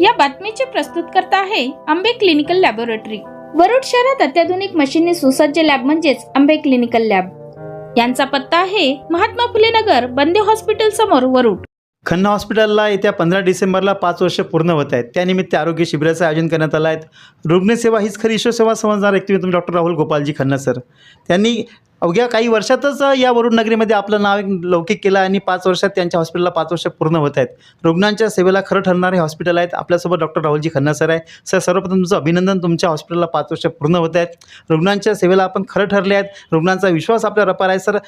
या बातमीचे प्रस्तुत करता आहे आंबे क्लिनिकल लॅबोरेटरी. वरुड शहरात अत्याधुनिक मशीनने सुसज्ज लॅब म्हणजेच आंबे क्लिनिकल लॅब. यांचा पत्ता आहे महात्मा फुले नगर बंदे हॉस्पिटल समोर वरुड. खन्ना हॉस्पिटलला येत्या पंधरा डिसेंबरला पाच वर्ष पूर्ण होत आहेत. त्यानिमित्त आरोग्य शिबिराचं आयोजन करण्यात आलं आहे. रुग्णसेवा हीच खरी ईश्वरसेवा समजणार व्यक्तिमत्व डॉक्टर राहुल गोपालजी खन्ना सर. त्यांनी अवघ्या काही वर्षातच या वरुण नगरीमध्ये आपलं नाव एक लौकिक केलं आणि पाच वर्षात त्यांच्या हॉस्पिटलला पाच वर्ष पूर्ण होत आहेत. रुग्णांच्या सेवेला खरं ठरणारे हॉस्पिटल आहेत. आपल्यासोबत डॉक्टर राहुलजी खन्ना सर आहे. सर सर्वप्रथम तुमचं अभिनंदन. तुमच्या हॉस्पिटलला पाच वर्ष पूर्ण होत आहेत. रुग्णांच्या सेवेला आपण खरं ठरले आहेत. रुग्णांचा विश्वास आपल्या रपार आहे. सर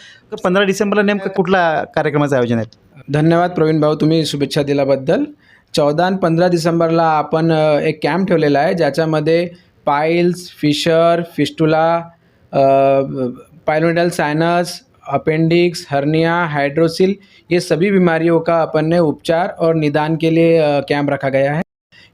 पंधरा डिसेंबरला नेमकं कुठल्या कार्यक्रमाचं आयोजन आहे? धन्यवाद प्रवीण भाऊ. तुम्ही शुभेच्छा दिल्याबद्दल. चौदा आणि पंधरा डिसेंबरला आपण एक कॅम्प ठेवलेला आहे. ज्याच्यामध्ये piles fissure fistula pilonidal sinus appendix hernia hydrocele ये सभी बीमारियों का अपन ने उपचार और निदान के लिए कैंप रखा गया है।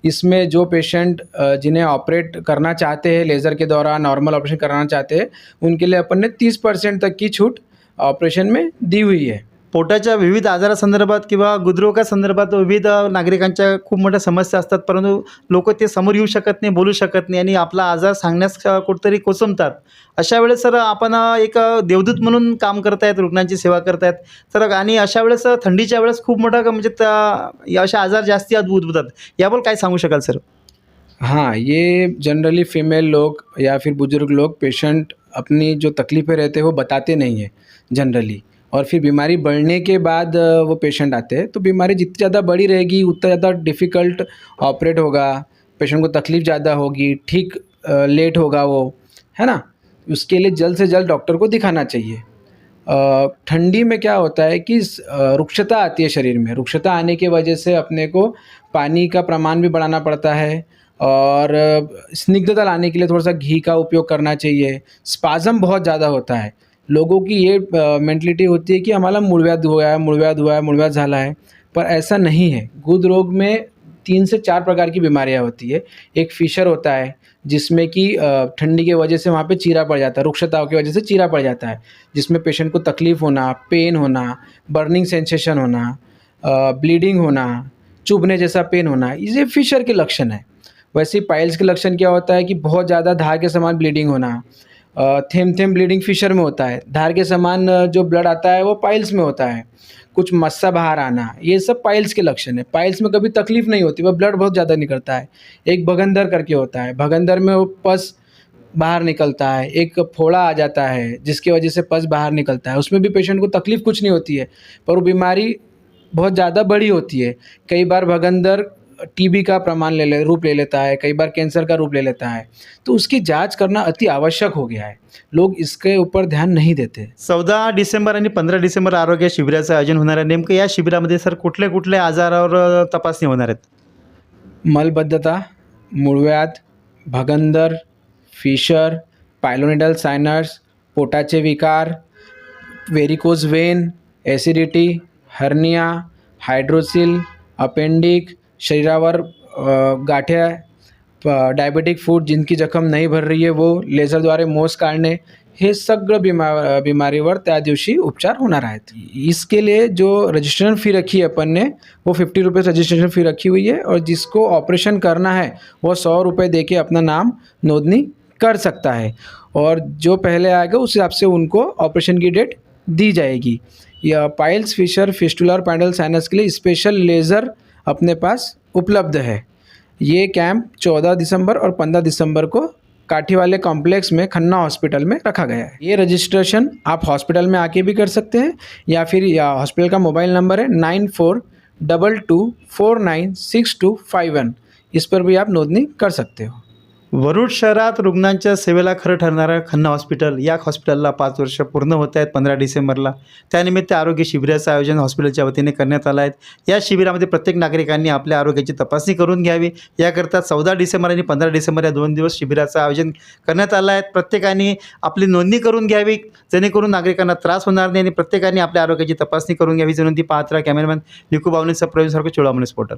इसमें जो पेशेंट जिन्हें ऑपरेट करना चाहते हैं लेज़र के द्वारा नॉर्मल ऑपरेशन कराना चाहते हैं, उनके लिए अपन ने तीस परसेंट तक की छूट ऑपरेशन में दी हुई है। पोटाच्या विविध आजारासंदर्भात किंवा गुदरोगासंदर्भात विविध नागरिकांच्या खूप मोठ्या समस्या असतात परंतु लोक ते समोर येऊ शकत नाही बोलू शकत नाही आणि आपला आजार सांगण्यास कुठतरी कुठंतरी कोसमतात अशा वेळेस सर आपण एक देवदूत म्हणून काम करतायत रुग्णांची सेवा करतायत. तर आणि अशा वेळेस थंडीच्या वेळेस खूप मोठा म्हणजे त्या- या अशा आजार जास्ती उद्भवतात. याबद्दल काय सांगू शकाल सर? हाँ ये जनरली फीमेल लोग या फिर बुजुर्ग लोग पेशेंट अपनी जो तकलीफ़ें रहते हैं वो बताते नहीं हैं जनरली. और फिर बीमारी बढ़ने के बाद वो पेशेंट आते हैं। तो बीमारी जितनी ज़्यादा बड़ी रहेगी, उतना ज़्यादा डिफ़िकल्ट ऑपरेट होगा। पेशेंट को तकलीफ़ ज़्यादा होगी, ठीक लेट होगा वो, है ना? उसके लिए जल्द से जल्द डॉक्टर को दिखाना चाहिए। ठंडी में क्या होता है कि रुक्षता आती है शरीर में। रुक्षता आने की वजह से अपने को पानी का प्रमाण भी बढ़ाना पड़ता है और स्निग्धता लाने के लिए थोड़ा सा घी का उपयोग करना चाहिए। स्पाज़म बहुत ज़्यादा होता है। लोगों की ये मेंटलिटी होती है कि हमारा मूलव्याध हुआ है मूलव्याध हुआ है मूलव्याध झाला है, पर ऐसा नहीं है। गुद रोग में तीन से चार प्रकार की बीमारियाँ होती है। एक फिशर होता है, जिसमें कि ठंडी की वजह से वहाँ पे चीरा पड़ जाता है, रुक्षताओं की वजह से चीरा पड़ जाता है, जिसमें पेशेंट को तकलीफ़ होना पेन होना बर्निंग सेंसेशन होना ब्लीडिंग होना, चुभने जैसा पेन होना, ये फिशर के लक्षण है। वैसे पाइल्स के लक्षण क्या होता है कि बहुत ज़्यादा धार के समान ब्लीडिंग होना थेम थेम ब्लीडिंग फिशर में होता है। धार के समान जो ब्लड आता है वो पाइल्स में होता है। कुछ मस्सा बाहर आना, ये सब पाइल्स के लक्षण है। पाइल्स में कभी तकलीफ़ नहीं होती वह ब्लड बहुत ज़्यादा निकलता है। एक भगंदर करके होता है। भगंदर में वो पस बाहर निकलता है। एक फोड़ा आ जाता है, जिसकी वजह से पस बाहर निकलता है। उसमें भी पेशेंट को तकलीफ़ कुछ नहीं होती है, पर वो बीमारी बहुत ज़्यादा बड़ी होती है। कई बार भगंदर टीबी का प्रमाण ले ले रूप ले लेता है कई बार कैंसर का रूप ले लेता है तो उसकी जांच करना अति आवश्यक हो गया है। लोग इसके ऊपर ध्यान नहीं देते। चौदा डिसेंबर आणि पंधरा डिसेंबर आरोग्य शिबिराचं आयोजन होणार आहे. नेमकं या शिबिरामध्ये सर कुठले कुठले आजारावर तपासणी होणार आहेत? मलबद्धता मूळव्याध भगंदर फिशर पायलोनिडल सायनर्स पोटाचे विकार varicose vein acidity hernia hydrocele appendix शरीरावर गाठ्या डायबिटिक फ़ूड जिनकी जखम नहीं भर रही है, वो लेझरद्वारे मोस काढणे हे सगळं बिमा, बीमारीवर त्या दिवशी उपचार होणार आहेत। इसके लिए जो रजिस्ट्रेशन फ़ी रखी है अपन ने, वो फिफ्टी रुपीज़ रजिस्ट्रेशन फ़ी रखी हुई है और जिसको ऑपरेशन करना है, वो सौ रुपये दे के अपना नाम नोंदनी कर सकता है और जो पहले आएगा, उस हिसाब से उनको ऑपरेशन की डेट दी जाएगी। या piles fissure fistula pilonidal sinus के लिए स्पेशल लेज़र अपने पास उपलब्ध है। ये कैंप 14 दिसंबर और 15 दिसंबर को काठी वाले कॉम्प्लेक्स में खन्ना हॉस्पिटल में रखा गया है। ये रजिस्ट्रेशन आप हॉस्पिटल में आके भी कर सकते हैं या फिर या हॉस्पिटल का मोबाइल नंबर है nine four double two four nine six two five one. इस पर भी आप नोंदनी कर सकते हो। वरुड शहरात रुग्णांच्या सेवेला खरं ठरणारं खन्ना हॉस्पिटल. या हॉस्पिटलला पाच वर्ष पूर्ण होत आहेत पंधरा डिसेंबरला. त्यानिमित्त आरोग्य शिबिराचं आयोजन हॉस्पिटलच्या वतीने करण्यात आलं आहे. या शिबिरामध्ये प्रत्येक नागरिकांनी आपल्या आरोग्याची तपासणी करून घ्यावी. याकरता चौदा डिसेंबर आणि पंधरा डिसेंबर या दोन दिवस शिबिराचं आयोजन करण्यात आलं आहे. प्रत्येकाने आपली नोंदणी करून घ्यावी जेणेकरून नागरिकांना त्रास होणार नाही आणि प्रत्येकाने आपल्या आरोग्याची तपासणी करून घ्यावी. विनंती ती राहा कॅमेरामॅन निकू बावनेचा प्रवीण सारखं चोळामणीस पोर्टल